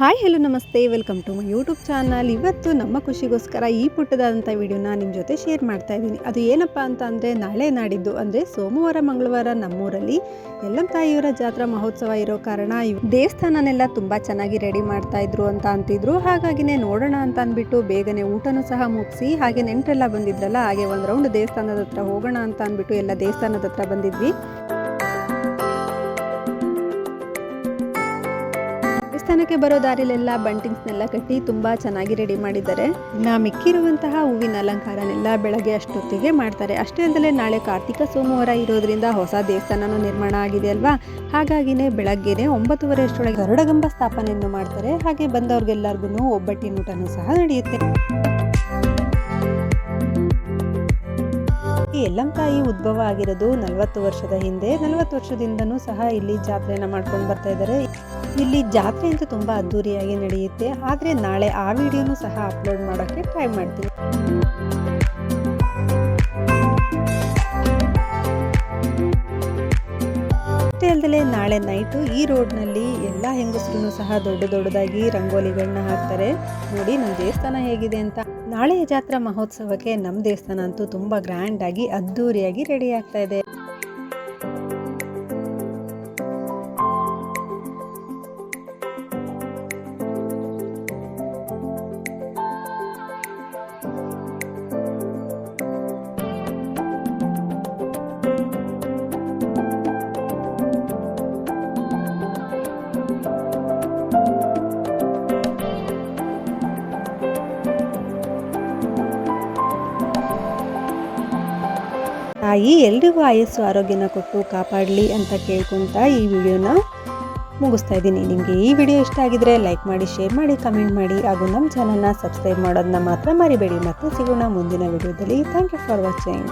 Hi, hello, ನಮಸ್ತೆ. Welcome to my YouTube channel. ಇವತ್ತು ನಮ್ಮ ಖುಷಿಗೋಸ್ಕರ ಈ ಪುಟ್ಟದಾದಂಥ ವಿಡಿಯೋನ ನಿಮ್ಮ ಜೊತೆ ಶೇರ್ ಮಾಡ್ತಾ ಇದ್ದೀನಿ. ಅದು ಏನಪ್ಪ ಅಂತ ಅಂದರೆ, ನಾಳೆ ನಾಡಿದ್ದು ಅಂದರೆ ಸೋಮವಾರ, ಮಂಗಳವಾರ ನಮ್ಮೂರಲ್ಲಿ ಎಲ್ಲಂ ತಾಯಿಯವರ ಜಾತ್ರಾ ಮಹೋತ್ಸವ ಇರೋ ಕಾರಣ ದೇವಸ್ಥಾನನೆಲ್ಲ ತುಂಬ ಚೆನ್ನಾಗಿ ರೆಡಿ ಮಾಡ್ತಾ ಇದ್ರು ಅಂತ ಅಂತಿದ್ರು. ಹಾಗಾಗಿನೇ ನೋಡೋಣ ಅಂತ ಅಂದ್ಬಿಟ್ಟು ಬೇಗನೆ ಊಟನೂ ಸಹ ಮುಗಿಸಿ, ಹಾಗೆ ನೆಂಟರೆಲ್ಲ ಬಂದಿದ್ರಲ್ಲ, ಹಾಗೆ ಒಂದು ರೌಂಡ್ ದೇವಸ್ಥಾನದ ಹತ್ರ ಹೋಗೋಣ ಅಂತ ಅಂದ್ಬಿಟ್ಟು ಎಲ್ಲ ದೇವಸ್ಥಾನದ ಹತ್ರ ಬಂದಿದ್ವಿ. ದೇವಸ್ಥಾನಕ್ಕೆ ಬರೋ ದಾರಿಲೆಲ್ಲ ಬಂಟಿಂಗ್ಸ್ನೆಲ್ಲ ಕಟ್ಟಿ ತುಂಬಾ ಚೆನ್ನಾಗಿ ರೆಡಿ ಮಾಡಿದ್ದಾರೆ. ನಾ ಮಿಕ್ಕಿರುವಂತಹ ಹೂವಿನ ಅಲಂಕಾರನೆಲ್ಲ ಬೆಳಗ್ಗೆ ಅಷ್ಟೊತ್ತಿಗೆ ಮಾಡ್ತಾರೆ. ಅಷ್ಟೇ ಅಲ್ಲದೆ ನಾಳೆ ಕಾರ್ತಿಕ ಸೋಮವಾರ ಇರೋದ್ರಿಂದ ಹೊಸ ದೇವಸ್ಥಾನನೂ ನಿರ್ಮಾಣ ಆಗಿದೆ ಅಲ್ವಾ? ಹಾಗಾಗಿನೇ ಬೆಳಗ್ಗೆನೆ ಒಂಬತ್ತುವರೆ ಅಷ್ಟೊಳಗೆ ಗರುಡಗಂಬ ಸ್ಥಾಪನೆಯನ್ನು ಮಾಡ್ತಾರೆ. ಹಾಗೆ ಬಂದವ್ರಿಗೆಲ್ಲರಿಗೂ ಒಬ್ಬಟ್ಟಿನ ಊಟನೂ ಸಹ ನಡೆಯುತ್ತೆ. ಈ ಎಲ್ಲಂ ತಾಯಿ ಉದ್ಭವ ಆಗಿರೋದು ನಲವತ್ತು ವರ್ಷದ ಹಿಂದೆ. ನಲವತ್ತು ವರ್ಷದಿಂದನೂ ಸಹ ಇಲ್ಲಿ ಜಾತ್ರೆಯನ್ನು ಮಾಡ್ಕೊಂಡು ಬರ್ತಾ ಇದ್ದಾರೆ. ಇಲ್ಲಿ ಜಾತ್ರೆ ಅಂತೂ ತುಂಬ ಅದ್ಧೂರಿಯಾಗಿ ನಡೆಯುತ್ತೆ. ಆದರೆ ನಾಳೆ ಆ ವಿಡಿಯೋನು ಸಹ ಅಪ್ಲೋಡ್ ಮಾಡೋಕ್ಕೆ ಟ್ರೈ ಮಾಡ್ತೀನಿ. ಅಷ್ಟೇ ಅಲ್ಲದೆ ನಾಳೆ ನೈಟು ಈ ರೋಡ್ನಲ್ಲಿ ಎಲ್ಲ ಹೆಂಗಸರು ಸಹ ದೊಡ್ಡ ದೊಡ್ಡದಾಗಿ ರಂಗೋಲಿಗಳನ್ನ ಹಾಕ್ತಾರೆ. ನೋಡಿ ನಮ್ಮ ದೇವಸ್ಥಾನ ಹೇಗಿದೆ ಅಂತ. ನಾಳೆಯ ಜಾತ್ರಾ ಮಹೋತ್ಸವಕ್ಕೆ ನಮ್ಮ ದೇವಸ್ಥಾನ ಅಂತೂ ತುಂಬ ಗ್ರ್ಯಾಂಡ್ ಆಗಿ ಅದ್ದೂರಿಯಾಗಿ ರೆಡಿ ಆಗ್ತಾ ಇದೆ. ತಾಯಿ ಎಲ್ರಿಗೂ ಆಯಸ್ಸು, ಆರೋಗ್ಯನ ಕೊಟ್ಟು ಕಾಪಾಡಲಿ ಅಂತ ಕೇಳ್ಕೊಂತ ಈ ವಿಡಿಯೋನ ಮುಗಿಸ್ತಾ ಇದ್ದೀನಿ. ನಿಮಗೆ ಈ ವಿಡಿಯೋ ಇಷ್ಟ ಆಗಿದ್ರೆ ಲೈಕ್ ಮಾಡಿ, ಶೇರ್ ಮಾಡಿ, ಕಮೆಂಟ್ ಮಾಡಿ. ಹಾಗೂ ನಮ್ಮ ಚಾನಲ್ನ ಸಬ್ಸ್ಕ್ರೈಬ್ ಮಾಡೋದನ್ನ ಮಾತ್ರ ಮರಿಬೇಡಿ. ಮತ್ತೆ ಸಿಗೋಣ ಮುಂದಿನ ವಿಡಿಯೋದಲ್ಲಿ. Thank you for watching.